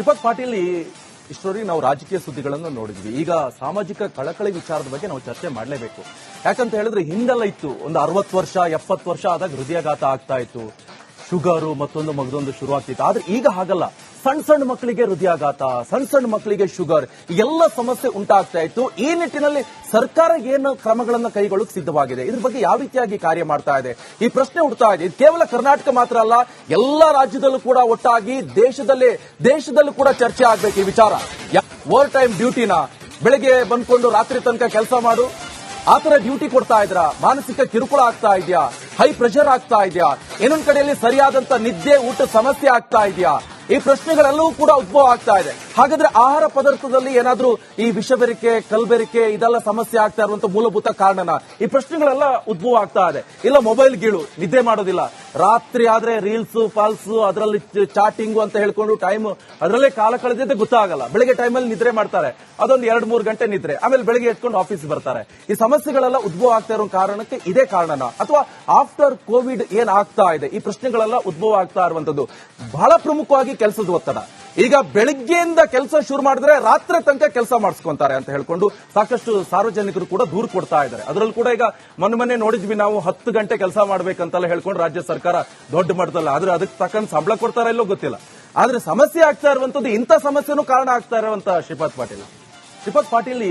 ಶ್ರೀಪದ್ ಪಾಟೀಲ್ ಇಷ್ಟರವರೆಗೆ ನಾವು ರಾಜಕೀಯ ಸುದ್ದಿಗಳನ್ನು ನೋಡಿದ್ವಿ. ಈಗ ಸಾಮಾಜಿಕ ಕಳಕಳಿ ವಿಚಾರದ ಬಗ್ಗೆ ನಾವು ಚರ್ಚೆ ಮಾಡಲೇಬೇಕು. ಯಾಕಂತ ಹೇಳಿದ್ರೆ ಹಿಂದೆಲ್ಲ ಇತ್ತು. ಒಂದು ಅರವತ್ತು ವರ್ಷ, ಎಪ್ಪತ್ತು ವರ್ಷ ಆದಾಗ ಹೃದಯಾಘಾತ ಆಗ್ತಾ ಇತ್ತು. ಶುಗರು ಮತ್ತೊಂದು ಮಗದೊಂದು ಶುರುವಾಗ್ತಿತ್ತು. ಆದ್ರೆ ಈಗ ಹಾಗಲ್ಲ. ಸಣ್ಣ ಸಣ್ಣ ಮಕ್ಕಳಿಗೆ ಹೃದಯಾಘಾತ ಸಣ್ಣ ಸಣ್ಣ ಮಕ್ಕಳಿಗೆ ಶುಗರ್ ಎಲ್ಲ ಸಮಸ್ಯೆ ಉಂಟಾಗ್ತಾ ಇತ್ತು. ಈ ನಿಟ್ಟಿನಲ್ಲಿ ಸರ್ಕಾರ ಏನು ಕ್ರಮಗಳನ್ನ ಕೈಗೊಳ್ಳಕ್ಕೆ ಸಿದ್ಧವಾಗಿದೆ? ಇದ್ರ ಬಗ್ಗೆ ಯಾವ ರೀತಿಯಾಗಿ ಕಾರ್ಯ ಮಾಡ್ತಾ ಇದೆ? ಈ ಪ್ರಶ್ನೆ ಹುಡ್ತಾ ಇದೆ. ಇದು ಕೇವಲ ಕರ್ನಾಟಕ ಮಾತ್ರ ಅಲ್ಲ, ಎಲ್ಲ ರಾಜ್ಯದಲ್ಲೂ ಕೂಡ ಒಟ್ಟಾಗಿ ದೇಶದಲ್ಲಿ, ದೇಶದಲ್ಲೂ ಕೂಡ ಚರ್ಚೆ ಆಗ್ಬೇಕು ಈ ವಿಚಾರ. ಓವರ್ ಟೈಮ್ ಡ್ಯೂಟಿನ ಬೆಳಿಗ್ಗೆ ಬಂದ್ಕೊಂಡು ರಾತ್ರಿ ತನಕ ಕೆಲಸ ಮಾಡು ಆತರ ಡ್ಯೂಟಿ ಕೊಡ್ತಾ ಇದ್ರ? ಮಾನಸಿಕ ಕಿರುಕುಳ ಆಗ್ತಾ ಇದೆಯಾ? ಹೈ ಪ್ರೆಷರ್ ಆಗ್ತಾ ಇದೆಯಾ? ಇನ್ನೊಂದ್ ಕಡೆಯಲ್ಲಿ ಸರಿಯಾದಂತ ನಿದ್ದೆ, ಊಟ ಸಮಸ್ಯೆ ಆಗ್ತಾ ಇದೆಯಾ? ಈ ಪ್ರಶ್ನೆಗಳೆಲ್ಲವೂ ಕೂಡ ಉದ್ಭವ ಆಗ್ತಾ ಇದೆ. ಹಾಗಾದ್ರೆ ಆಹಾರ ಪದಾರ್ಥದಲ್ಲಿ ಏನಾದ್ರೂ ಈ ವಿಷಬೆರಿಕೆ, ಕಲ್ಬೆರಿಕೆ ಇದೆಲ್ಲ ಸಮಸ್ಯೆ ಆಗ್ತಾ ಇರುವಂತ ಮೂಲಭೂತ ಕಾರಣನ ಈ ಪ್ರಶ್ನೆಗಳೆಲ್ಲ ಉದ್ಭವ ಆಗ್ತಾ ಇದೆ. ಇಲ್ಲ ಮೊಬೈಲ್ ಗೀಳು, ನಿದ್ದೆ ಮಾಡೋದಿಲ್ಲ. ರಾತ್ರಿ ಆದ್ರೆ ರೀಲ್ಸ್ ಫಾಲ್ಸ್ ಅದರಲ್ಲಿ ಚಾಟಿಂಗ್ ಅಂತ ಹೇಳ್ಕೊಂಡು ಟೈಮ್, ಅದರಲ್ಲೇ ಕಾಲ ಕಳೆದಿದ್ದೆ ಗೊತ್ತಾಗಲ್ಲ. ಬೆಳಿಗ್ಗೆ ಟೈಮಲ್ಲಿ ನಿದ್ರೆ ಮಾಡ್ತಾರೆ. ಅದೊಂದು ಎರಡ್, ಮೂರು ಗಂಟೆ ನಿದ್ರೆ. ಆಮೇಲೆ ಬೆಳಿಗ್ಗೆ ಎತ್ಕೊಂಡು ಆಫೀಸ್ ಬರ್ತಾರೆ. ಈ ಸಮಸ್ಯೆಗಳೆಲ್ಲ ಉದ್ಭವ ಆಗ್ತಾ ಇರೋ ಕಾರಣಕ್ಕೆ ಇದೇ ಕಾರಣನ. ಅಥವಾ ಆಫ್ಟರ್ ಕೋವಿಡ್ ಏನ್ ಆಗ್ತಾ ಇದೆ? ಈ ಪ್ರಶ್ನೆಗಳೆಲ್ಲ ಉದ್ಭವ ಆಗ್ತಾ ಇರುವಂತದ್ದು ಬಹಳ ಪ್ರಮುಖವಾಗಿ ಕೆಲಸದ ಒತ್ತಡ. ಈಗ ಬೆಳಿಗ್ಗೆಯಿಂದ ಕೆಲಸ ಶುರು ಮಾಡಿದ್ರೆ ರಾತ್ರಿ ತನಕ ಕೆಲಸ ಮಾಡಿಸ್ಕೊಂತಾರೆ ಅಂತ ಹೇಳ್ಕೊಂಡು ಸಾಕಷ್ಟು ಸಾರ್ವಜನಿಕರು ಕೂಡ ದೂರು ಕೊಡ್ತಾ ಇದ್ದಾರೆ. ಅದರಲ್ಲೂ ಕೂಡ ಈಗ ಮೊನ್ನೆ ಮೊನ್ನೆ ನೋಡಿದ್ವಿ ನಾವು ಹತ್ತು ಗಂಟೆ ಕೆಲಸ ಮಾಡ್ಬೇಕಂತೆಲ್ಲ ಹೇಳ್ಕೊಂಡು ರಾಜ್ಯ ಸರ್ಕಾರ ದೊಡ್ಡ ಮಟ್ಟದಲ್ಲ ಆದ್ರೆ ಅದಕ್ಕೆ ತಕ್ಕಂತ ಸಂಬಳ ಕೊಡ್ತಾರ ಇಲ್ಲೋ ಗೊತ್ತಿಲ್ಲ. ಆದ್ರೆ ಸಮಸ್ಯೆ ಆಗ್ತಾ ಇರುವಂತದ್ದು ಇಂಥ ಸಮಸ್ಯೆನೂ ಕಾರಣ ಆಗ್ತಾ ಇರುವಂತ ಶ್ರೀಪಾದ್ ಪಾಟೀಲ್. ಶ್ರೀಪಾದ್ ಪಾಟೀಲ್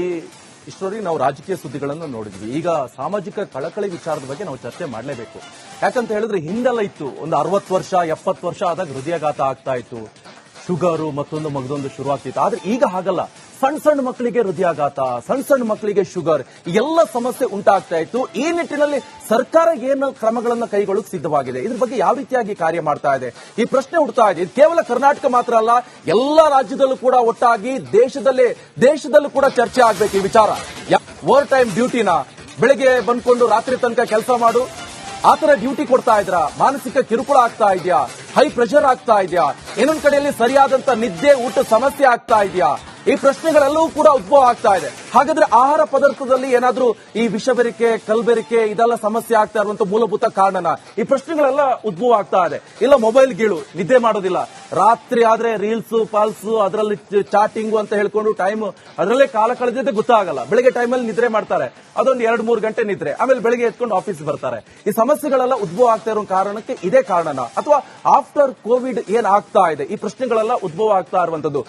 ಇಷ್ಟರವರೆಗೆ ನಾವು ರಾಜಕೀಯ ಸುದ್ದಿಗಳನ್ನು ನೋಡಿದ್ವಿ. ಈಗ ಸಾಮಾಜಿಕ ಕಳಕಳಿ ವಿಚಾರದ ಬಗ್ಗೆ ನಾವು ಚರ್ಚೆ ಮಾಡಲೇಬೇಕು. ಯಾಕಂತ ಹೇಳಿದ್ರೆ ಹಿಂದೆಲ್ಲ ಇತ್ತು. ಒಂದು ಅರವತ್ತು ವರ್ಷ, ಎಪ್ಪತ್ತು ವರ್ಷ ಆದಾಗ ಹೃದಯಾಘಾತ ಆಗ್ತಾ ಇತ್ತು. ಶುಗರು ಮತ್ತೊಂದು ಮಗದೊಂದು ಶುರುವಾಗ್ತಿತ್ತು. ಆದ್ರೆ ಈಗ ಹಾಗಲ್ಲ. ಸಣ್ಣ ಸಣ್ಣ ಮಕ್ಕಳಿಗೆ ಹೃದಯಾಘಾತ ಸಣ್ಣ ಸಣ್ಣ ಮಕ್ಕಳಿಗೆ ಶುಗರ್, ಎಲ್ಲ ಸಮಸ್ಯೆ ಉಂಟಾಗ್ತಾ ಇತ್ತು. ಈ ನಿಟ್ಟಿನಲ್ಲಿ ಸರ್ಕಾರ ಏನು ಕ್ರಮಗಳನ್ನು ಕೈಗೊಳ್ಳಕ್ಕೆ ಸಿದ್ಧವಾಗಿದೆ? ಇದ್ರ ಬಗ್ಗೆ ಯಾವ ರೀತಿಯಾಗಿ ಕಾರ್ಯ ಮಾಡ್ತಾ ಇದೆ? ಈ ಪ್ರಶ್ನೆ ಹುಡ್ತಾ ಇದೆ. ಇದು ಕೇವಲ ಕರ್ನಾಟಕ ಮಾತ್ರ ಅಲ್ಲ, ಎಲ್ಲ ರಾಜ್ಯದಲ್ಲೂ ಕೂಡ ಒಟ್ಟಾಗಿ ದೇಶದಲ್ಲಿ, ದೇಶದಲ್ಲೂ ಕೂಡ ಚರ್ಚೆ ಆಗ್ಬೇಕು ಈ ವಿಚಾರ. ಓವರ್ ಟೈಮ್ ಡ್ಯೂಟಿನ ಬೆಳಿಗ್ಗೆ ಬಂದ್ಕೊಂಡು ರಾತ್ರಿ ತನಕ ಕೆಲಸ ಮಾಡು. ಆತರ ಡ್ಯೂಟಿ ಕೊಡ್ತಾ ಇದ್ರ ಮಾನಸಿಕ ಕಿರುಕುಳ ಆಗ್ತಾ ಇದೆಯಾ? ಹೈ ಪ್ರೆಷರ್ ಆಗ್ತಾ ಇದೆಯಾ? ಇನ್ನೊಂದು ಕಡೆಯಲ್ಲಿ ಸರಿಯಾದಂತ ನಿದ್ದೆ, ಊಟ ಸಮಸ್ಯೆ ಆಗ್ತಾ ಇದೆಯಾ? ಈ ಪ್ರಶ್ನೆಗಳೆಲ್ಲವೂ ಕೂಡ ಉದ್ಭವ ಆಗ್ತಾ ಇದೆ. ಹಾಗಾದ್ರೆ ಆಹಾರ ಪದಾರ್ಥದಲ್ಲಿ ಏನಾದ್ರೂ ಈ ವಿಷಬೆರಿಕೆ, ಕಲ್ಬೆರಿಕೆ ಇದೆಲ್ಲ ಸಮಸ್ಯೆ ಆಗ್ತಾ ಇರುವಂತ ಮೂಲಭೂತ ಕಾರಣನ ಈ ಪ್ರಶ್ನೆಗಳೆಲ್ಲ ಉದ್ಭವ ಆಗ್ತಾ ಇದೆ. ಇಲ್ಲ ಮೊಬೈಲ್ ಗೀಳು, ನಿದ್ದೆ ಮಾಡೋದಿಲ್ಲ. ರಾತ್ರಿ ಆದ್ರೆ ರೀಲ್ಸ್ ಪಾಲ್ಸ್ ಅದರಲ್ಲಿ ಚಾಟಿಂಗ್ ಅಂತ ಹೇಳ್ಕೊಂಡು ಟೈಮ್ ಅದರಲ್ಲೇ ಕಾಲ ಕಳೆದಿದ್ದೆ ಗೊತ್ತಾಗಲ್ಲ. ಬೆಳಗ್ಗೆ ಟೈಮಲ್ಲಿ ನಿದ್ರೆ ಮಾಡ್ತಾರೆ. ಅದೊಂದು ಎರಡ್, ಮೂರು ಗಂಟೆ ನಿದ್ರೆ. ಆಮೇಲೆ ಬೆಳಗ್ಗೆ ಎತ್ಕೊಂಡು ಆಫೀಸ್ ಬರ್ತಾರೆ. ಈ ಸಮಸ್ಯೆಗಳೆಲ್ಲ ಉದ್ಭವ ಆಗ್ತಾ ಇರೋ ಕಾರಣಕ್ಕೆ ಇದೇ ಕಾರಣನ. ಅಥವಾ ಆಫ್ಟರ್ ಕೋವಿಡ್ ಏನ್ ಆಗ್ತಾ ಇದೆ? ಈ ಪ್ರಶ್ನೆಗಳೆಲ್ಲ ಉದ್ಭವ ಆಗ್ತಾ ಇರುವಂತದ್ದು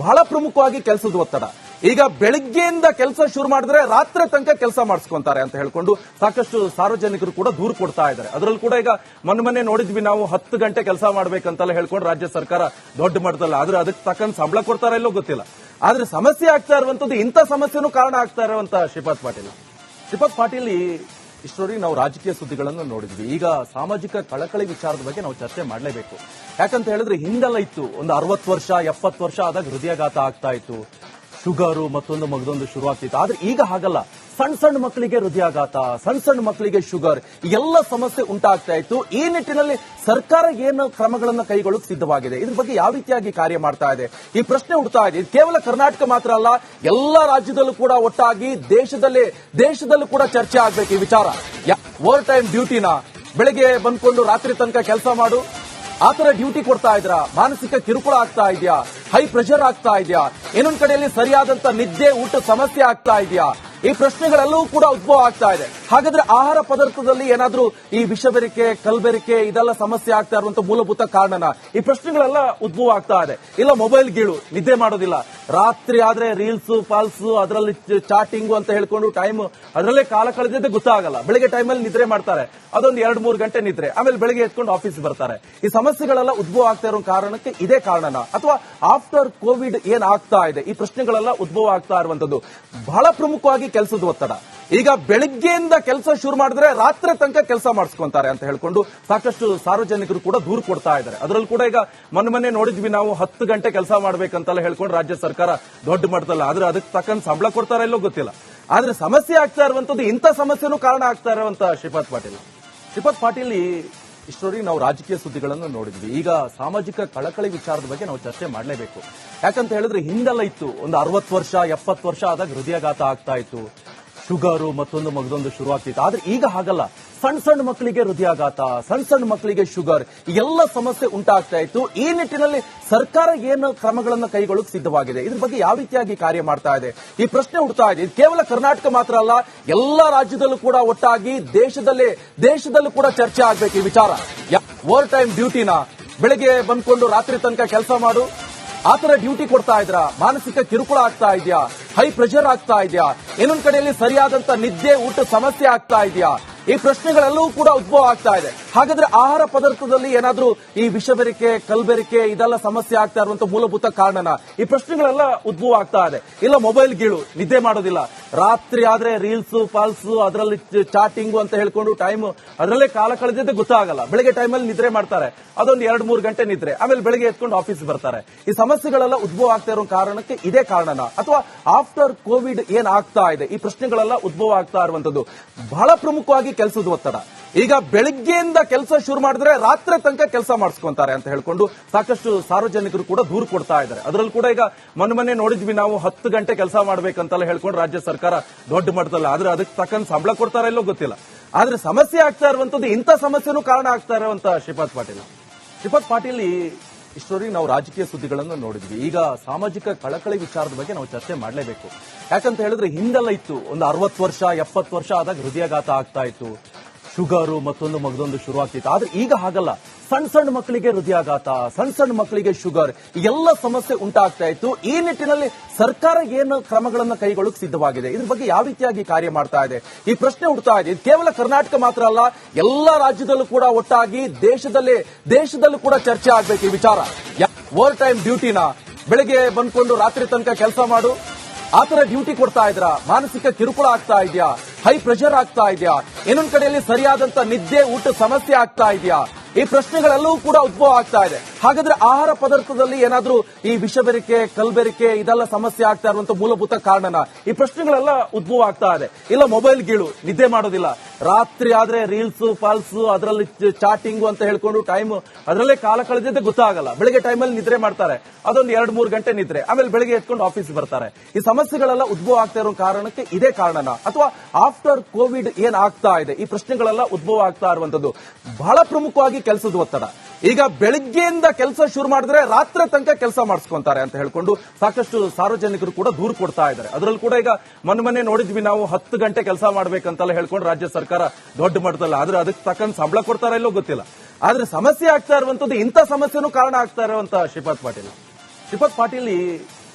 ಬಹಳ ಪ್ರಮುಖವಾಗಿ ಕೆಲಸದ ಒತ್ತಡ. ಈಗ ಬೆಳಿಗ್ಗೆಯಿಂದ ಕೆಲಸ ಶುರು ಮಾಡಿದ್ರೆ ರಾತ್ರಿ ತನಕ ಕೆಲಸ ಮಾಡಿಸ್ಕೊಂತಾರೆ ಅಂತ ಹೇಳ್ಕೊಂಡು ಸಾಕಷ್ಟು ಸಾರ್ವಜನಿಕರು ಕೂಡ ದೂರು ಕೊಡ್ತಾ ಇದ್ದಾರೆ. ಅದರಲ್ಲಿ ಕೂಡ ಈಗ ಮೊನ್ನೆ ಮೊನ್ನೆ ನೋಡಿದ್ವಿ ನಾವು ಹತ್ತು ಗಂಟೆ ಕೆಲಸ ಮಾಡ್ಬೇಕಂತೆಲ್ಲ ಹೇಳ್ಕೊಂಡು ರಾಜ್ಯ ಸರ್ಕಾರ ದೊಡ್ಡ ಮಟ್ಟದಲ್ಲಿ. ಆದ್ರೆ ಅದಕ್ಕೆ ತಕ್ಕಂತ ಸಂಬಳ ಕೊಡ್ತಾರ ಇಲ್ಲೋ ಗೊತ್ತಿಲ್ಲ. ಆದ್ರೆ ಸಮಸ್ಯೆ ಆಗ್ತಾ ಇರುವಂತದ್ದು ಇಂಥ ಸಮಸ್ಯೆನೂ ಕಾರಣ ಆಗ್ತಾ ಇರುವಂತ ಶ್ರೀಪಾದ್ ಪಾಟೀಲ್. ಶ್ರೀಪಾದ್ ಪಾಟೀಲ್ ಈ ಇಷ್ಟರವರೆಗೆ ನಾವು ರಾಜಕೀಯ ಸುದ್ದಿಗಳನ್ನು ನೋಡಿದ್ವಿ. ಈಗ ಸಾಮಾಜಿಕ ಕಳಕಳಿ ವಿಚಾರದ ಬಗ್ಗೆ ನಾವು ಚರ್ಚೆ ಮಾಡಲೇಬೇಕು. ಯಾಕಂತ ಹೇಳಿದ್ರೆ ಹಿಂದೆಲ್ಲ ಇತ್ತು. ಒಂದು ಅರವತ್ತು ವರ್ಷ, ಎಪ್ಪತ್ತು ವರ್ಷ ಆದಾಗ ಹೃದಯಾಘಾತ ಆಗ್ತಾ ಇತ್ತು. ಶುಗರು ಮತ್ತೊಂದು ಮಗದೊಂದು ಶುರು ಆಗ್ತಿತ್ತು ಆದ್ರೆ ಈಗ ಹಾಗಲ್ಲ. ಸಣ್ಣ ಸಣ್ಣ ಮಕ್ಕಳಿಗೆ ಹೃದಯಾಘಾತ ಸಣ್ಣ ಸಣ್ಣ ಮಕ್ಕಳಿಗೆ ಶುಗರ್, ಎಲ್ಲ ಸಮಸ್ಯೆ ಉಂಟಾಗ್ತಾ ಇತ್ತು. ಈ ನಿಟ್ಟಿನಲ್ಲಿ ಸರ್ಕಾರ ಏನು ಕ್ರಮಗಳನ್ನು ಕೈಗೊಳ್ಳಲು ಸಿದ್ಧವಾಗಿದೆ? ಇದ್ರ ಬಗ್ಗೆ ಯಾವ ರೀತಿಯಾಗಿ ಕಾರ್ಯ ಮಾಡ್ತಾ ಇದೆ? ಈ ಪ್ರಶ್ನೆ ಇದೆ. ಇದು ಕೇವಲ ಕರ್ನಾಟಕ ಮಾತ್ರ ಅಲ್ಲ, ಎಲ್ಲ ರಾಜ್ಯದಲ್ಲೂ ಕೂಡ ಒಟ್ಟಾಗಿ ದೇಶದಲ್ಲಿ, ದೇಶದಲ್ಲೂ ಕೂಡ ಚರ್ಚೆ ಆಗ್ಬೇಕು ಈ ವಿಚಾರ. ಓವರ್ ಟೈಮ್ ಡ್ಯೂಟಿನ ಬೆಳಿಗ್ಗೆ ಬಂದ್ಕೊಂಡು ರಾತ್ರಿ ತನಕ ಕೆಲಸ ಮಾಡು. ಆತರ ಡ್ಯೂಟಿ ಕೊಡ್ತಾ ಇದ್ರ ಮಾನಸಿಕ ಕಿರುಕುಳ ಆಗ್ತಾ ಇದೆಯಾ? ಹೈ ಪ್ರೆಷರ್ ಆಗ್ತಾ ಇದೆಯಾ? ಇನ್ನೊಂದ್ ಕಡೆಯಲ್ಲಿ ಸರಿಯಾದಂತ ನಿದ್ದೆ ಊಟ ಸಮಸ್ಯೆ ಆಗ್ತಾ ಇದೆಯಾ? ಈ ಪ್ರಶ್ನೆಗಳೆಲ್ಲವೂ ಕೂಡ ಉದ್ಭವ ಆಗ್ತಾ ಇದೆ. ಹಾಗಾದ್ರೆ ಆಹಾರ ಪದಾರ್ಥದಲ್ಲಿ ಏನಾದ್ರೂ ಈ ವಿಷಬೆರಿಕೆ, ಕಲ್ಬೆರಿಕೆ ಇದೆಲ್ಲ ಸಮಸ್ಯೆ ಆಗ್ತಾ ಇರುವಂತ ಮೂಲಭೂತ ಕಾರಣನ ಈ ಪ್ರಶ್ನೆಗಳೆಲ್ಲ ಉದ್ಭವ ಆಗ್ತಾ ಇದೆ. ಇಲ್ಲ ಮೊಬೈಲ್ ಗೀಳು, ನಿದ್ದೆ ಮಾಡೋದಿಲ್ಲ. ರಾತ್ರಿ ಆದ್ರೆ ರೀಲ್ಸ್ ಫಾಲ್ಸ್ ಅದರಲ್ಲಿ ಚಾಟಿಂಗ್ ಅಂತ ಹೇಳ್ಕೊಂಡು ಟೈಮ್ ಅದರಲ್ಲೇ ಕಾಲ ಕಳೆದಿದ್ದೆ ಗೊತ್ತಾಗಲ್ಲ. ಬೆಳಿಗ್ಗೆ ಟೈಮಲ್ಲಿ ನಿದ್ರೆ ಮಾಡ್ತಾರೆ. ಅದೊಂದು ಎರಡ್, ಮೂರು ಗಂಟೆ ನಿದ್ರೆ. ಆಮೇಲೆ ಬೆಳಿಗ್ಗೆ ಎತ್ಕೊಂಡು ಆಫೀಸ್ ಬರ್ತಾರೆ. ಈ ಸಮಸ್ಯೆಗಳೆಲ್ಲ ಉದ್ಭವ ಆಗ್ತಾ ಇರೋ ಕಾರಣಕ್ಕೆ ಇದೇ ಕಾರಣನ. ಅಥವಾ ಆಫ್ಟರ್ ಕೋವಿಡ್ ಏನ್ ಆಗ್ತಾ ಇದೆ, ಈ ಪ್ರಶ್ನೆಗಳೆಲ್ಲ ಉದ್ಭವ ಆಗ್ತಾ ಇರುವಂತದ್ದು. ಬಹಳ ಪ್ರಮುಖವಾಗಿ ಕೆಲಸದ ಒತ್ತಡ. ಈಗ ಬೆಳಿಗ್ಗೆಯಿಂದ ಕೆಲಸ ಶುರು ಮಾಡಿದ್ರೆ ರಾತ್ರಿ ತನಕ ಕೆಲಸ ಮಾಡಿಸ್ಕೊಂತಾರೆ ಅಂತ ಹೇಳ್ಕೊಂಡು ಸಾಕಷ್ಟು ಸಾರ್ವಜನಿಕರು ಕೂಡ ದೂರು ಕೊಡ್ತಾ ಇದ್ದಾರೆ. ಅದರಲ್ಲಿ ಕೂಡ ಈಗ ಮೊನ್ನೆ ಮೊನ್ನೆ ನೋಡಿದ್ವಿ ನಾವು ಹತ್ತು ಗಂಟೆ ಕೆಲಸ ಮಾಡ್ಬೇಕಂತೆಲ್ಲ ಹೇಳ್ಕೊಂಡು ರಾಜ್ಯ ಸರ್ಕಾರ ದೊಡ್ಡ ಮಟ್ಟದಲ್ಲ. ಆದ್ರೆ ಅದಕ್ಕೆ ತಕ್ಕಂತ ಸಂಬಳ ಕೊಡ್ತಾರ ಇಲ್ಲೋ ಗೊತ್ತಿಲ್ಲ. ಆದ್ರೆ ಸಮಸ್ಯೆ ಆಗ್ತಾ ಇರುವಂತದ್ದು ಇಂಥ ಸಮಸ್ಯೆನೂ ಕಾರಣ ಆಗ್ತಾ ಇರುವಂತ ಶ್ರೀಪಾದ್ ಪಾಟೀಲ್. ಶ್ರೀಪಾದ್ ಪಾಟೀಲ್ ಇಷ್ಟರವರೆಗೆ ನಾವು ರಾಜಕೀಯ ಸುದ್ದಿಗಳನ್ನು ನೋಡಿದ್ವಿ. ಈಗ ಸಾಮಾಜಿಕ ಕಳಕಳಿ ವಿಚಾರದ ಬಗ್ಗೆ ನಾವು ಚರ್ಚೆ ಮಾಡಲೇಬೇಕು. ಯಾಕಂತ ಹೇಳಿದ್ರೆ ಹಿಂದೆಲ್ಲ ಇತ್ತು. ಒಂದು ಅರವತ್ತು ವರ್ಷ, ಎಪ್ಪತ್ತು ವರ್ಷ ಆದಾಗ ಹೃದಯಾಘಾತ ಆಗ್ತಾ ಇತ್ತು. ಶುಗರು ಮತ್ತೊಂದು ಮಗದೊಂದು ಶುರುವಾಗ್ತಿತ್ತು. ಆದ್ರೆ ಈಗ ಹಾಗಲ್ಲ. ಸಣ್ಣ ಸಣ್ಣ ಮಕ್ಕಳಿಗೆ ಹೃದಯಾಘಾತ ಸಣ್ಣ ಸಣ್ಣ ಮಕ್ಕಳಿಗೆ ಶುಗರ್ ಎಲ್ಲ ಸಮಸ್ಯೆ ಉಂಟಾಗ್ತಾ ಇತ್ತು. ಈ ನಿಟ್ಟಿನಲ್ಲಿ ಸರ್ಕಾರ ಏನು ಕ್ರಮಗಳನ್ನ ಕೈಗೊಳ್ಳಕ್ಕೆ ಸಿದ್ಧವಾಗಿದೆ? ಇದ್ರ ಬಗ್ಗೆ ಯಾವ ರೀತಿಯಾಗಿ ಕಾರ್ಯ ಮಾಡ್ತಾ ಇದೆ? ಈ ಪ್ರಶ್ನೆ ಹುಡ್ತಾ ಇದೆ. ಇದು ಕೇವಲ ಕರ್ನಾಟಕ ಮಾತ್ರ ಅಲ್ಲ, ಎಲ್ಲ ರಾಜ್ಯದಲ್ಲೂ ಕೂಡ ಒಟ್ಟಾಗಿ ದೇಶದಲ್ಲಿ, ದೇಶದಲ್ಲೂ ಕೂಡ ಚರ್ಚೆ ಆಗ್ಬೇಕು ಈ ವಿಚಾರ. ಓವರ್ ಟೈಮ್ ಡ್ಯೂಟಿನ ಬೆಳಿಗ್ಗೆ ಬಂದ್ಕೊಂಡು ರಾತ್ರಿ ತನಕ ಕೆಲಸ ಮಾಡು. ಆತರ ಡ್ಯೂಟಿ ಕೊಡ್ತಾ ಇದ್ರ? ಮಾನಸಿಕ ಕಿರುಕುಳ ಆಗ್ತಾ ಇದೆಯಾ? ಹೈ ಪ್ರೆಷರ್ ಆಗ್ತಾ ಇದೆಯಾ? ಇನ್ನೊಂದ್ ಕಡೆಯಲ್ಲಿ ಸರಿಯಾದಂತ ನಿದ್ದೆ, ಊಟ ಸಮಸ್ಯೆ ಆಗ್ತಾ ಇದೆಯಾ? ಈ ಪ್ರಶ್ನೆಗಳೆಲ್ಲವೂ ಕೂಡ ಉದ್ಭವ ಆಗ್ತಾ ಇದೆ. ಹಾಗಾದ್ರೆ ಆಹಾರ ಪದಾರ್ಥದಲ್ಲಿ ಏನಾದ್ರೂ ಈ ವಿಷಬೆರಿಕೆ, ಕಲ್ಬೆರಿಕೆ ಇದೆಲ್ಲ ಸಮಸ್ಯೆ ಆಗ್ತಾ ಇರುವಂತ ಮೂಲಭೂತ ಕಾರಣನ ಈ ಪ್ರಶ್ನೆಗಳೆಲ್ಲ ಉದ್ಭವ ಆಗ್ತಾ ಇದೆ. ಇಲ್ಲ ಮೊಬೈಲ್ ಗೀಳು, ನಿದ್ದೆ ಮಾಡೋದಿಲ್ಲ. ರಾತ್ರಿ ಆದ್ರೆ ರೀಲ್ಸ್ ಫಾಲ್ಸ್ ಅದರಲ್ಲಿ ಚಾಟಿಂಗ್ ಅಂತ ಹೇಳ್ಕೊಂಡು ಟೈಮ್ ಅದರಲ್ಲೇ ಕಾಲ ಕಳೆದಿದ್ದೆ ಗೊತ್ತಾಗಲ್ಲ. ಬೆಳಗ್ಗೆ ಟೈಮಲ್ಲಿ ನಿದ್ರೆ ಮಾಡ್ತಾರೆ. ಅದೊಂದು ಎರಡ್, ಮೂರು ಗಂಟೆ ನಿದ್ರೆ. ಆಮೇಲೆ ಬೆಳಗ್ಗೆ ಎತ್ಕೊಂಡು ಆಫೀಸ್ ಬರ್ತಾರೆ. ಈ ಸಮಸ್ಯೆಗಳೆಲ್ಲ ಉದ್ಭವ ಆಗ್ತಾ ಇರೋ ಕಾರಣಕ್ಕೆ ಇದೇ ಕಾರಣನ. ಅಥವಾ ಆಫ್ಟರ್ ಕೋವಿಡ್ ಏನ್ ಆಗ್ತಾ ಇದೆ? ಈ ಪ್ರಶ್ನೆಗಳೆಲ್ಲ ಉದ್ಭವ ಆಗ್ತಾ ಇರುವಂತದ್ದು ಬಹಳ ಪ್ರಮುಖವಾಗಿ ಕೆಲಸದ ಒತ್ತಡ. ಈಗ ಬೆಳಗ್ಗೆಯಿಂದ ಕೆಲಸ ಶುರು ಮಾಡಿದ್ರೆ ರಾತ್ರಿ ತನಕ ಕೆಲಸ ಮಾಡಿಸ್ಕೊಂತಾರೆ ಅಂತ ಹೇಳ್ಕೊಂಡು ಸಾಕಷ್ಟು ಸಾರ್ವಜನಿಕರು ಕೂಡ ದೂರು ಕೊಡ್ತಾ ಇದ್ದಾರೆ. ಅದರಲ್ಲಿ ಕೂಡ ಈಗ ಮೊನ್ನೆ ಮೊನ್ನೆ ನೋಡಿದ್ವಿ ನಾವು ಹತ್ತು ಗಂಟೆ ಕೆಲಸ ಮಾಡ್ಬೇಕಂತೆಲ್ಲ ಹೇಳ್ಕೊಂಡು ರಾಜ್ಯ ಸರ್ಕಾರ ದೊಡ್ಡ ಮಟ್ಟದಲ್ಲ. ಆದ್ರೆ ಅದಕ್ಕೆ ತಕ್ಕಂತ ಸಂಬಳ ಕೊಡ್ತಾರ ಇಲ್ಲೋ ಗೊತ್ತಿಲ್ಲ. ಆದ್ರೆ ಸಮಸ್ಯೆ ಆಗ್ತಾ ಇರುವಂತದ್ದು ಇಂಥ ಸಮಸ್ಯೆನೂ ಕಾರಣ ಆಗ್ತಾ ಇರುವಂತ ಶ್ರೀಪಾದ್ ಪಾಟೀಲ್. ಶ್ರೀಪಾದ್ ಪಾಟೀಲ್ ಈ ಇಷ್ಟೊರಿಗೆ ನಾವು ರಾಜಕೀಯ ಸುದ್ದಿಗಳನ್ನು ನೋಡಿದ್ವಿ. ಈಗ ಸಾಮಾಜಿಕ ಕಳಕಳಿ ವಿಚಾರದ ಬಗ್ಗೆ ನಾವು ಚರ್ಚೆ ಮಾಡಲೇಬೇಕು. ಯಾಕಂತ ಹೇಳಿದ್ರೆ ಹಿಂದೆಲ್ಲ ಇತ್ತು. ಒಂದು ಅರವತ್ತು ವರ್ಷ, ಎಪ್ಪತ್ತು ವರ್ಷ ಆದಾಗ ಹೃದಯಾಘಾತ ಆಗ್ತಾ ಇತ್ತು. ಶುಗರು ಮತ್ತೊಂದು ಮಗದೊಂದು ಶುರುವಾಗ್ತಿತ್ತು. ಆದ್ರೆ ಈಗ ಹಾಗಲ್ಲ. ಸಣ್ಣ ಸಣ್ಣ ಮಕ್ಕಳಿಗೆ ಹೃದಯಾಘಾತ ಸಣ್ಣ ಸಣ್ಣ ಮಕ್ಕಳಿಗೆ ಶುಗರ್ ಎಲ್ಲ ಸಮಸ್ಯೆ ಉಂಟಾಗ್ತಾ ಇತ್ತು. ಈ ನಿಟ್ಟಿನಲ್ಲಿ ಸರ್ಕಾರ ಏನು ಕ್ರಮಗಳನ್ನು ಕೈಗೊಳ್ಳಕ್ಕೆ ಸಿದ್ಧವಾಗಿದೆ? ಇದ್ರ ಬಗ್ಗೆ ಯಾವ ರೀತಿಯಾಗಿ ಕಾರ್ಯ ಮಾಡ್ತಾ ಇದೆ? ಈ ಪ್ರಶ್ನೆ ಹುಡ್ತಾ ಇದೆ. ಇದು ಕೇವಲ ಕರ್ನಾಟಕ ಮಾತ್ರ ಅಲ್ಲ, ಎಲ್ಲ ರಾಜ್ಯದಲ್ಲೂ ಕೂಡ ಒಟ್ಟಾಗಿ ದೇಶದಲ್ಲಿ, ದೇಶದಲ್ಲೂ ಕೂಡ ಚರ್ಚೆ ಆಗ್ಬೇಕು ಈ ವಿಚಾರ. ಓವರ್ ಟೈಮ್ ಡ್ಯೂಟಿನ ಬೆಳಿಗ್ಗೆ ಬಂದ್ಕೊಂಡು ರಾತ್ರಿ ತನಕ ಕೆಲಸ ಮಾಡು. ಆತರ ಡ್ಯೂಟಿ ಕೊಡ್ತಾ ಇದ್ರ ಮಾನಸಿಕ ಕಿರುಕುಳ ಆಗ್ತಾ ಇದೆಯಾ? ಹೈ ಪ್ರೆಷರ್ ಆಗ್ತಾ ಇದೆಯಾ? ಇನ್ನೊಂದ್ ಕಡೆಯಲ್ಲಿ ಸರಿಯಾದಂತ ನಿದ್ದೆ, ಊಟ ಸಮಸ್ಯೆ ಆಗ್ತಾ ಇದೆಯಾ? ಈ ಪ್ರಶ್ನೆಗಳೆಲ್ಲವೂ ಕೂಡ ಉದ್ಭವ ಆಗ್ತಾ ಇದೆ. ಹಾಗಾದ್ರೆ ಆಹಾರ ಪದಾರ್ಥದಲ್ಲಿ ಏನಾದರೂ ಈ ವಿಷಬೆರಿಕೆ, ಕಲ್ಬೆರಿಕೆ ಇದೆಲ್ಲ ಸಮಸ್ಯೆ ಆಗ್ತಾ ಇರುವಂತ ಮೂಲಭೂತ ಕಾರಣನ ಈ ಪ್ರಶ್ನೆಗಳೆಲ್ಲ ಉದ್ಭವ ಆಗ್ತಾ ಇದೆ. ಇಲ್ಲ ಮೊಬೈಲ್ ಗೀಳು, ನಿದ್ದೆ ಮಾಡೋದಿಲ್ಲ. ರಾತ್ರಿ ಆದ್ರೆ ರೀಲ್ಸ್ ಫಾಲ್ಸ್ ಅದರಲ್ಲಿ ಚಾಟಿಂಗ್ ಅಂತ ಹೇಳ್ಕೊಂಡು ಟೈಮ್ ಅದರಲ್ಲೇ ಕಾಲ ಕಳೆದಿದ್ದೆ ಗೊತ್ತಾಗಲ್ಲ. ಬೆಳಗ್ಗೆ ಟೈಮಲ್ಲಿ ನಿದ್ರೆ ಮಾಡ್ತಾರೆ. ಅದೊಂದು ಎರಡು, ಮೂರು ಗಂಟೆ ನಿದ್ರೆ. ಆಮೇಲೆ ಬೆಳಗ್ಗೆ ಎತ್ಕೊಂಡು ಆಫೀಸ್ ಬರ್ತಾರೆ. ಈ ಸಮಸ್ಯೆಗಳೆಲ್ಲ ಉದ್ಭವ ಆಗ್ತಾ ಇರೋ ಕಾರಣಕ್ಕೆ ಇದೇ ಕಾರಣನ. ಅಥವಾ ಆಫ್ಟರ್ ಕೋವಿಡ್ ಏನ್ ಆಗ್ತಾ ಇದೆ? ಈ ಪ್ರಶ್ನೆಗಳೆಲ್ಲ ಉದ್ಭವ ಆಗ್ತಾ ಇರುವಂತದ್ದು ಬಹಳ ಪ್ರಮುಖವಾಗಿ ಕೆಲಸದ ಒತ್ತಡ. ಈಗ ಬೆಳಗ್ಗೆಯಿಂದ ಕೆಲಸ ಶುರು ಮಾಡಿದ್ರೆ ರಾತ್ರಿ ತನಕ ಕೆಲಸ ಮಾಡಿಸ್ಕೊಂತಾರೆ ಅಂತ ಹೇಳ್ಕೊಂಡು ಸಾಕಷ್ಟು ಸಾರ್ವಜನಿಕರು ಕೂಡ ದೂರು ಕೊಡ್ತಾ ಇದ್ದಾರೆ. ಅದರಲ್ಲಿ ಕೂಡ ಈಗ ಮೊನ್ನೆ ಮೊನ್ನೆ ನೋಡಿದ್ವಿ ನಾವು ಹತ್ತು ಗಂಟೆ ಕೆಲಸ ಮಾಡ್ಬೇಕಂತೆಲ್ಲ ಹೇಳ್ಕೊಂಡು ರಾಜ್ಯ ಸರ್ಕಾರ ದೊಡ್ಡ ಮಟ್ಟದಲ್ಲ. ಆದ್ರೆ ಅದಕ್ಕೆ ತಕ್ಕಂತ ಸಂಬಳ ಕೊಡ್ತಾರ ಇಲ್ಲೋ ಗೊತ್ತಿಲ್ಲ. ಆದ್ರೆ ಸಮಸ್ಯೆ ಆಗ್ತಾ ಇರುವಂತದ್ದು ಇಂಥ ಸಮಸ್ಯೆನೂ ಕಾರಣ ಆಗ್ತಾ ಇರುವಂತ ಶ್ರೀಪಾದ್ ಪಾಟೀಲ್. ಶ್ರೀಪಾದ್ ಪಾಟೀಲ್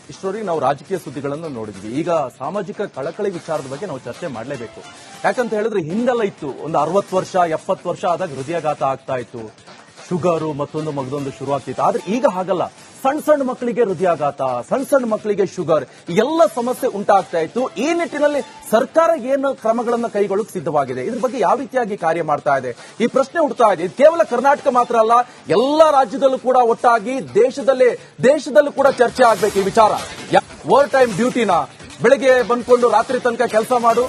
ಇಷ್ಟೊರಿಗೆ ನಾವು ರಾಜಕೀಯ ಸುದ್ದಿಗಳನ್ನು ನೋಡಿದ್ವಿ. ಈಗ ಸಾಮಾಜಿಕ ಕಳಕಳಿ ವಿಚಾರದ ಬಗ್ಗೆ ನಾವು ಚರ್ಚೆ ಮಾಡಲೇಬೇಕು. ಯಾಕಂತ ಹೇಳಿದ್ರೆ ಹಿಂದೆಲ್ಲ ಇತ್ತು. ಒಂದು ಅರವತ್ತು ವರ್ಷ, ಎಪ್ಪತ್ತು ವರ್ಷ ಆದಾಗ ಹೃದಯಾಘಾತ ಆಗ್ತಾ ಇತ್ತು. ಶುಗರು ಮತ್ತೊಂದು ಮಗದೊಂದು ಶುರು ಆಗ್ತಿತ್ತು ಆದ್ರೆ ಈಗ ಹಾಗಲ್ಲ. ಸಣ್ಣ ಸಣ್ಣ ಮಕ್ಕಳಿಗೆ ಹೃದಯಾಘಾತ ಸಣ್ಣ ಸಣ್ಣ ಮಕ್ಕಳಿಗೆ ಶುಗರ್, ಎಲ್ಲ ಸಮಸ್ಯೆ ಉಂಟಾಗ್ತಾ ಇತ್ತು. ಈ ನಿಟ್ಟಿನಲ್ಲಿ ಸರ್ಕಾರ ಏನು ಕ್ರಮಗಳನ್ನು ಕೈಗೊಳ್ಳಕ್ಕೆ ಸಿದ್ಧವಾಗಿದೆ? ಇದ್ರ ಬಗ್ಗೆ ಯಾವ ರೀತಿಯಾಗಿ ಕಾರ್ಯ ಮಾಡ್ತಾ ಇದೆ? ಈ ಪ್ರಶ್ನೆ ಹುಡ್ತಾ ಇದೆ. ಕೇವಲ ಕರ್ನಾಟಕ ಮಾತ್ರ ಅಲ್ಲ, ಎಲ್ಲ ರಾಜ್ಯದಲ್ಲೂ ಕೂಡ ಒಟ್ಟಾಗಿ ದೇಶದಲ್ಲಿ, ದೇಶದಲ್ಲೂ ಕೂಡ ಚರ್ಚೆ ಆಗ್ಬೇಕು ಈ ವಿಚಾರ. ಓವರ್ ಟೈಮ್ ಡ್ಯೂಟಿನ ಬೆಳಿಗ್ಗೆ ಬಂದ್ಕೊಂಡು ರಾತ್ರಿ ತನಕ ಕೆಲಸ ಮಾಡು.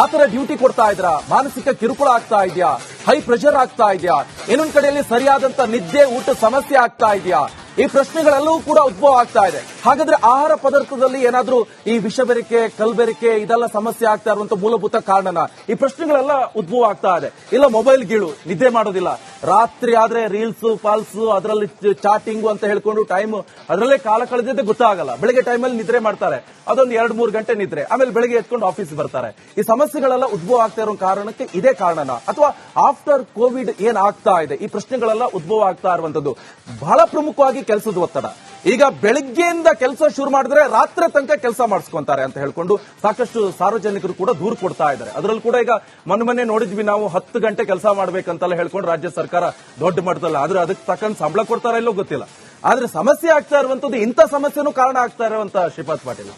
ಆತರ ಡ್ಯೂಟಿ ಕೊಡ್ತಾ ಇದ್ರ? ಮಾನಸಿಕ ಕಿರುಕುಳ ಆಗ್ತಾ ಇದೆಯಾ? ಹೈ ಪ್ರೆಷರ್ ಆಗ್ತಾ ಇದೆಯಾ? ಇನ್ನೊಂದ್ ಕಡೆಯಲ್ಲಿ ಸರಿಯಾದಂತ ನಿದ್ದೆ ಊಟ ಸಮಸ್ಯೆ ಆಗ್ತಾ ಇದೆಯಾ? ಈ ಪ್ರಶ್ನೆಗಳೆಲ್ಲವೂ ಕೂಡ ಉದ್ಭವ ಆಗ್ತಾ ಇದೆ. ಹಾಗಾದ್ರೆ ಆಹಾರ ಪದಾರ್ಥದಲ್ಲಿ ಏನಾದ್ರೂ ಈ ವಿಷಬೆರಿಕೆ, ಕಲ್ಬೆರಿಕೆ ಇದೆಲ್ಲ ಸಮಸ್ಯೆ ಆಗ್ತಾ ಇರುವಂತ ಮೂಲಭೂತ ಕಾರಣನ ಈ ಪ್ರಶ್ನೆಗಳೆಲ್ಲ ಉದ್ಭವ ಆಗ್ತಾ ಇದೆ. ಇಲ್ಲ ಮೊಬೈಲ್ ಗೀಳು, ನಿದ್ದೆ ಮಾಡೋದಿಲ್ಲ. ರಾತ್ರಿ ಆದ್ರೆ ರೀಲ್ಸ್ ಫಾಲ್ಸ್ ಅದರಲ್ಲಿ ಚಾಟಿಂಗ್ ಅಂತ ಹೇಳ್ಕೊಂಡು ಟೈಮ್ ಅದರಲ್ಲೇ ಕಾಲ ಕಳೆದಿದ್ದೆ ಗೊತ್ತಾಗಲ್ಲ. ಬೆಳಗ್ಗೆ ಟೈಮಲ್ಲಿ ನಿದ್ರೆ ಮಾಡ್ತಾರೆ. ಅದೊಂದು ಎರಡ್, ಮೂರು ಗಂಟೆ ನಿದ್ರೆ. ಆಮೇಲೆ ಬೆಳಗ್ಗೆ ಎತ್ಕೊಂಡು ಆಫೀಸ್ ಬರ್ತಾರೆ. ಈ ಸಮಸ್ಯೆಗಳೆಲ್ಲ ಉದ್ಭವ ಆಗ್ತಾ ಇರೋ ಕಾರಣಕ್ಕೆ ಇದೇ ಕಾರಣನ. ಅಥವಾ ಆಫ್ಟರ್ ಕೋವಿಡ್ ಏನ್ ಆಗ್ತಾ ಇದೆ? ಈ ಪ್ರಶ್ನೆಗಳೆಲ್ಲ ಉದ್ಭವ ಆಗ್ತಾ ಇರುವಂತದ್ದು. ಬಹಳ ಪ್ರಮುಖವಾಗಿ ಕೆಲಸದ ಒತ್ತಡ. ಈಗ ಬೆಳಿಗ್ಗೆಯಿಂದ ಕೆಲಸ ಶುರು ಮಾಡಿದ್ರೆ ರಾತ್ರಿ ತನಕ ಕೆಲಸ ಮಾಡಿಸ್ಕೊಂತಾರೆ ಅಂತ ಹೇಳ್ಕೊಂಡು ಸಾಕಷ್ಟು ಸಾರ್ವಜನಿಕರು ಕೂಡ ದೂರು ಕೊಡ್ತಾ ಇದ್ದಾರೆ. ಅದರಲ್ಲಿ ಕೂಡ ಈಗ ಮೊನ್ನೆ ಮೊನ್ನೆ ನೋಡಿದ್ವಿ ನಾವು ಹತ್ತು ಗಂಟೆ ಕೆಲಸ ಮಾಡ್ಬೇಕಂತೆಲ್ಲ ಹೇಳ್ಕೊಂಡು ರಾಜ್ಯ ಸರ್ಕಾರ ದೊಡ್ಡ ಮಟ್ಟದಲ್ಲಿ. ಆದ್ರೆ ಅದಕ್ಕೆ ತಕ್ಕಂತ ಸಂಬಳ ಕೊಡ್ತಾರ ಇಲ್ಲೋ ಗೊತ್ತಿಲ್ಲ. ಆದ್ರೆ ಸಮಸ್ಯೆ ಆಗ್ತಾ ಇರುವಂತದ್ದು ಇಂಥ ಸಮಸ್ಯೆನೂ ಕಾರಣ ಆಗ್ತಾ ಇರುವಂತ ಶ್ರೀಪಾದ್ ಪಾಟೀಲ್.